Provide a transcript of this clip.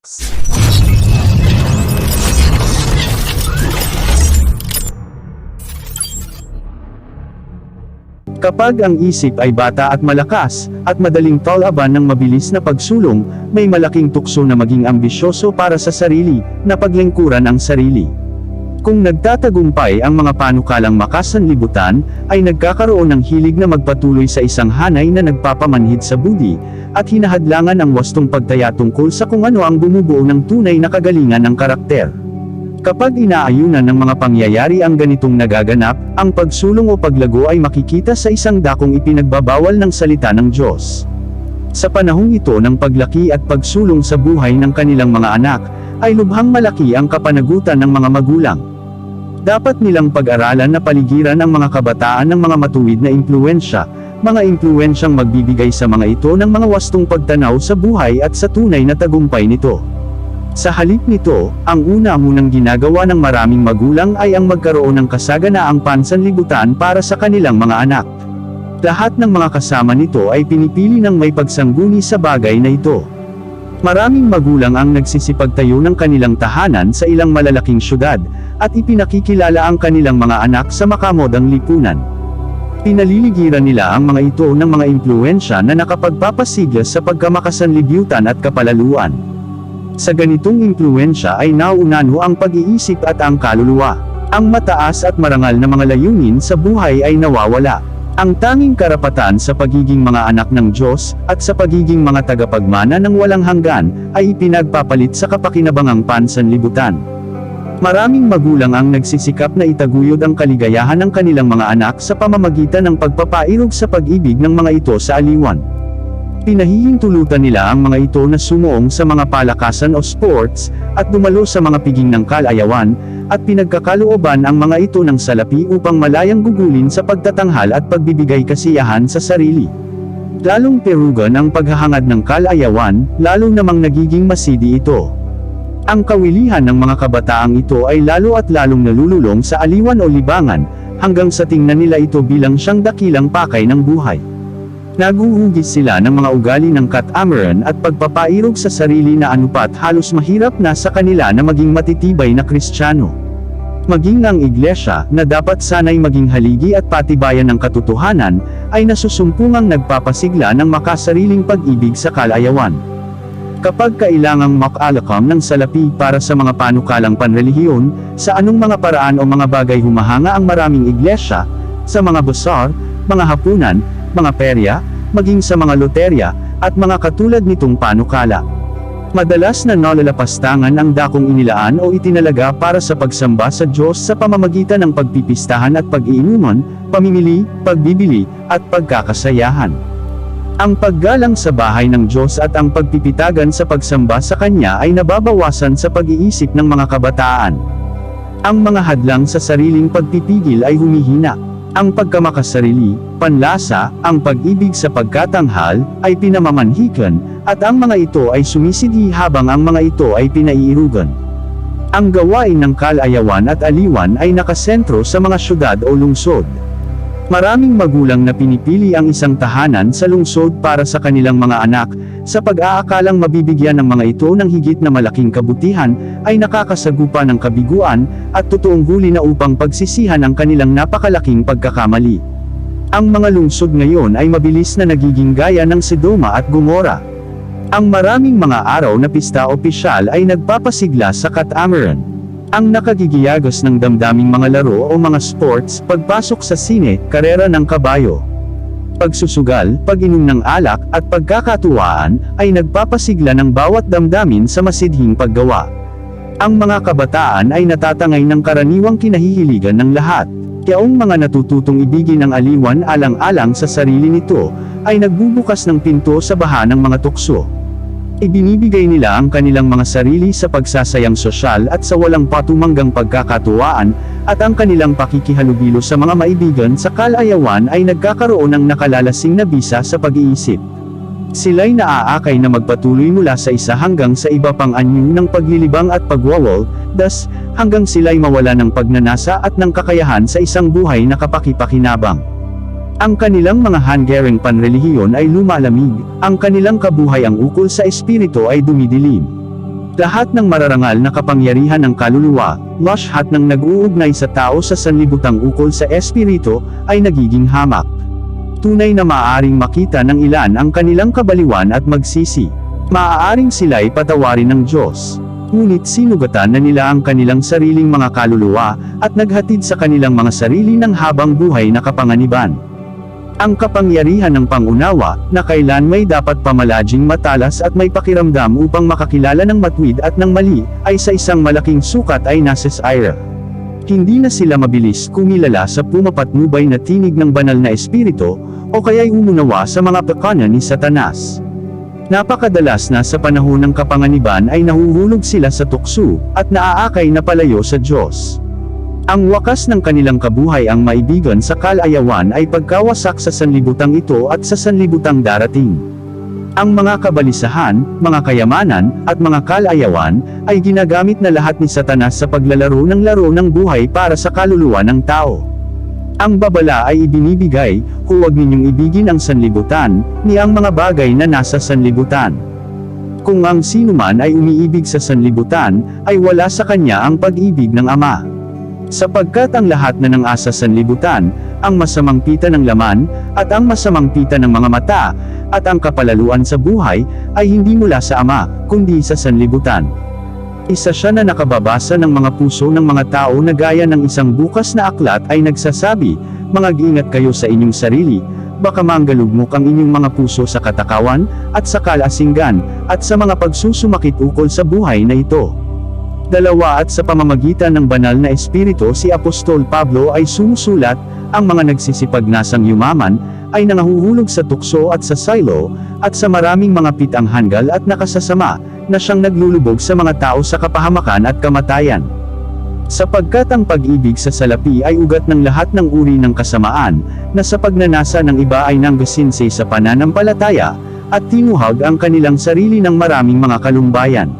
Kapag ang isip ay bata at malakas, at madaling tolaban ng mabilis na pagsulong, may malaking tukso na maging ambisyoso para sa sarili, na paglingkuran ang sarili. Kung nagtatagumpay ang mga panukalang makasanlibutan, ay nagkakaroon ng hilig na magpatuloy sa isang hanay na nagpapamanhid sa budi, at hinahadlangan ang wastong pagtaya tungkol sa kung ano ang bumubuo ng tunay na kagalingan ng karakter. Kapag inaayunan ng mga pangyayari ang ganitong nagaganap, ang pagsulong o paglago ay makikita sa isang dakong ipinagbabawal ng salita ng Diyos. Sa panahong ito ng paglaki at pagsulong sa buhay ng kanilang mga anak, ay lubhang malaki ang kapanagutan ng mga magulang. Dapat nilang pag-aralan na paligiran ang mga kabataan ng mga matuwid na impluensya, mga impluensyang magbibigay sa mga ito ng mga wastong pagtanaw sa buhay at sa tunay na tagumpay nito. Sa halip nito, ang una munang ginagawa ng maraming magulang ay ang magkaroon ng kasaganaang pansanlibutan para sa kanilang mga anak. Lahat ng mga kasama nito ay pinipili ng may pagsangguni sa bagay na ito. Maraming magulang ang nagsisipagtayo ng kanilang tahanan sa ilang malalaking syudad, at ipinakikilala ang kanilang mga anak sa makamodang lipunan. Pinaliligiran nila ang mga ito ng mga impluensya na nakapagpapasigla sa pagkamakasanlibutan at kapalaluan. Sa ganitong impluensya ay naunano ang pag-iisip at ang kaluluwa. Ang mataas at marangal na mga layunin sa buhay ay nawawala. Ang tanging karapatan sa pagiging mga anak ng Diyos, at sa pagiging mga tagapagmana ng walang hanggan, ay ipinagpapalit sa kapakinabangang pansanlibutan. Maraming magulang ang nagsisikap na itaguyod ang kaligayahan ng kanilang mga anak sa pamamagitan ng pagpapairog sa pag-ibig ng mga ito sa aliwan. Pinahihintulutan nila ang mga ito na sumuong sa mga palakasan o sports, at dumalo sa mga piging ng kalayawan, at pinagkakalooban ang mga ito ng salapi upang malayang gugulin sa pagtatanghal at pagbibigay kasiyahan sa sarili. Lalong perugan ang paghahangad ng kalayawan, lalo namang nagiging masidi ito. Ang kawilihan ng mga kabataang ito ay lalo at lalong nalululong sa aliwan o libangan, hanggang sa tingnan nila ito bilang siyang dakilang pakay ng buhay. Naguhugis sila ng mga ugali ng catamaran at pagpapairog sa sarili na anupat halos mahirap na sa kanila na maging matitibay na kristyano. Maging ang iglesia, na dapat sanay maging haligi at patibayan ng katotohanan, ay nasusumpungang nagpapasigla ng makasariling pag-ibig sa kalayawan. Kapag kailangang makalakam ng salapi para sa mga panukalang panrelihiyon, sa anong mga paraan o mga bagay humahanga ang maraming iglesia, sa mga basar, mga hapunan, mga perya, maging sa mga loterya, at mga katulad nitong panukala. Madalas na nalalapastangan ang dakong inilaan o itinalaga para sa pagsamba sa Diyos sa pamamagitan ng pagpipistahan at pag-iinuman, pamimili, pagbibili, at pagkakasayahan. Ang paggalang sa bahay ng Diyos at ang pagpipitagan sa pagsamba sa Kanya ay nababawasan sa pag-iisip ng mga kabataan. Ang mga hadlang sa sariling pagpipigil ay humihina. Ang pagkamakasarili, panlasa, ang pag-ibig sa pagkatanghal, ay pinamamanhikan, at ang mga ito ay sumisidi habang ang mga ito ay pinaiirugan. Ang gawain ng kalayawan at aliwan ay nakasentro sa mga syudad o lungsod. Maraming magulang na pinipili ang isang tahanan sa lungsod para sa kanilang mga anak, sa pag-aakalang mabibigyan ng mga ito ng higit na malaking kabutihan, ay nakakasagupa ng kabiguan, at totoong huli na upang pagsisihan ang kanilang napakalaking pagkakamali. Ang mga lungsod ngayon ay mabilis na nagiging gaya ng Sedoma at Gomora. Ang maraming mga araw na pista opisyal ay nagpapasigla sa catamaran. Ang nakagigiyagos ng damdaming mga laro o mga sports, pagpasok sa sine, karera ng kabayo. Pagsusugal, pag-inom ng alak, at pagkakatuwaan, ay nagpapasigla ng bawat damdamin sa masidhing paggawa. Ang mga kabataan ay natatangay ng karaniwang kinahihiligan ng lahat. Yaong mga natututong ibigin ng aliwan alang-alang sa sarili nito, ay nagbubukas ng pinto sa baha ng mga tukso. Ibinibigay nila ang kanilang mga sarili sa pagsasayang sosyal at sa walang patumanggang pagkakatuwaan, at ang kanilang pakikihalubilo sa mga maibigan sa kalayawan ay nagkakaroon ng nakalalasing na bisa sa pag-iisip. Sila'y naaakay na magpatuloy mula sa isa hanggang sa iba pang anyo ng paglilibang at pagwawol, thus, hanggang sila'y mawala ng pagnanasa at ng kakayahan sa isang buhay na kapakipakinabang. Ang kanilang mga Hungarian panrelihiyon ay lumalamig, ang kanilang kabuhay ang ukol sa espiritu ay dumidilim. Lahat ng mararangal na kapangyarihan ng kaluluwa, lahat ng nag-uugnay sa tao sa sanlibutang ukol sa espiritu, ay nagiging hamak. Tunay na maaaring makita ng ilan ang kanilang kabaliwan at magsisi. Maaaring sila'y patawarin ng Diyos. Ngunit sinugatan na nila ang kanilang sariling mga kaluluwa, at naghatid sa kanilang mga sarili ng habang buhay na kapanganiban. Ang kapangyarihan ng pangunawa, na kailan may dapat pamalaging matalas at may pakiramdam upang makakilala ng matwid at ng mali, ay sa isang malaking sukat ay nasa Ira. Hindi na sila mabilis kumilala sa pumapatnubay na tinig ng banal na espiritu, o kaya'y umunawa sa mga pekanya ni Satanas. Napakadalas na sa panahon ng kapanganiban ay nahuhulog sila sa tukso, at naaakay na palayo sa Diyos. Ang wakas ng kanilang kabuhay ang maibigan sa kalayawan ay pagkawasak sa sanlibutang ito at sa sanlibutang darating. Ang mga kabalisahan, mga kayamanan, at mga kalayawan, ay ginagamit na lahat ni Satanas sa paglalaro ng laro ng buhay para sa kaluluwa ng tao. Ang babala ay ibinibigay, huwag ninyong ibigin ang sanlibutan, ni ang mga bagay na nasa sanlibutan. Kung ang sinuman ay umiibig sa sanlibutan, ay wala sa kanya ang pag-ibig ng Ama. Sapagkat ang lahat na ng asa sanlibutan, ang masamang pita ng laman, at ang masamang pita ng mga mata, at ang kapalaluan sa buhay, ay hindi mula sa Ama, kundi sa sanlibutan. Isa siya na nakababasa ng mga puso ng mga tao na gaya ng isang bukas na aklat ay nagsasabi, Mga-ingat kayo sa inyong sarili, baka manggalugmok ang inyong mga puso sa katakawan, at sa kalasinggan, at sa mga pagsusumakit ukol sa buhay na ito. Dalawa at sa pamamagitan ng banal na espiritu si Apostol Pablo ay sumusulat, ang mga nagsisipagnasang yumaman, ay nangahuhulog sa tukso at sa silo, at sa maraming mga pitang hanggal at nakasasama, na siyang naglulubog sa mga tao sa kapahamakan at kamatayan. Sapagkat ang pag-ibig sa salapi ay ugat ng lahat ng uri ng kasamaan, na sa pagnanasa ng iba ay nanggasinse sa pananampalataya, at tinuhag ang kanilang sarili ng maraming mga kalumbayan.